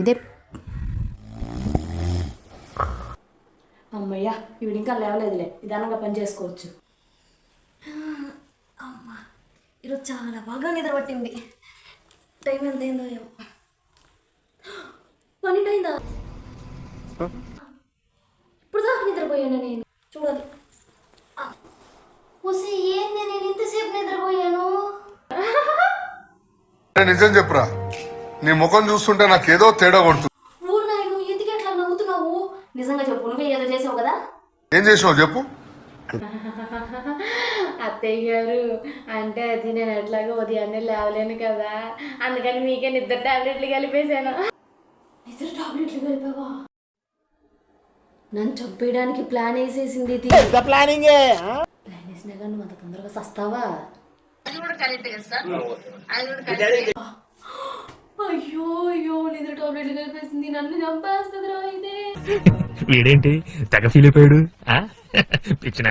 ఇదే అమ్మయ్యా ఇవి ఇంకా లేవలేదులే. నిదానంగా పని చేసుకోవచ్చు. అమ్మా ఈరోజు చాలా బాగా నిద్ర పట్టింది. టైం ఎంత అయిందో ఏమో. పన్నెండు అయిందా? ఇప్పుడు దాకా నిద్రపోయాను నేను? చూడాలి. వస్తే ఏంది నేను ఇంతసేపు నిద్రపోయాను? నిజం చెప్పురా. నీ ముఖం చూస్తుంటే నాకేదో తేడా కొడుతుంది. ఎందుకు ఎట్లా నవ్వుతున్నావు? నిజంగా చెప్పు నువ్వే ఏదో చేసావు కదా? ఏం చేసావు చెప్పు. అత్తయ్య గారు అంటే అది నేను ఎట్లాగో ఉదయాన్నే లేవలేను కదా. అందుకని మీకే నిద్ర టాబ్లెట్లు కలిపేశాను. నిద్ర టాబ్లెట్లు కలిపావా? నన్ను చంపేయడానికి ప్లాన్ వేసేసింది ఇది ప్లాన్ వేసినా కానీ నువ్వు అంత తొందరగా సస్తావా? అయ్యో అయ్యో నిద్ర టాబ్లెట్లు కలిపేసింది. నన్ను చంపేస్తుంది రా ఇదే. వీడేంటి తెగ ఫీల్ అయిపోయాడు? పిచ్చిన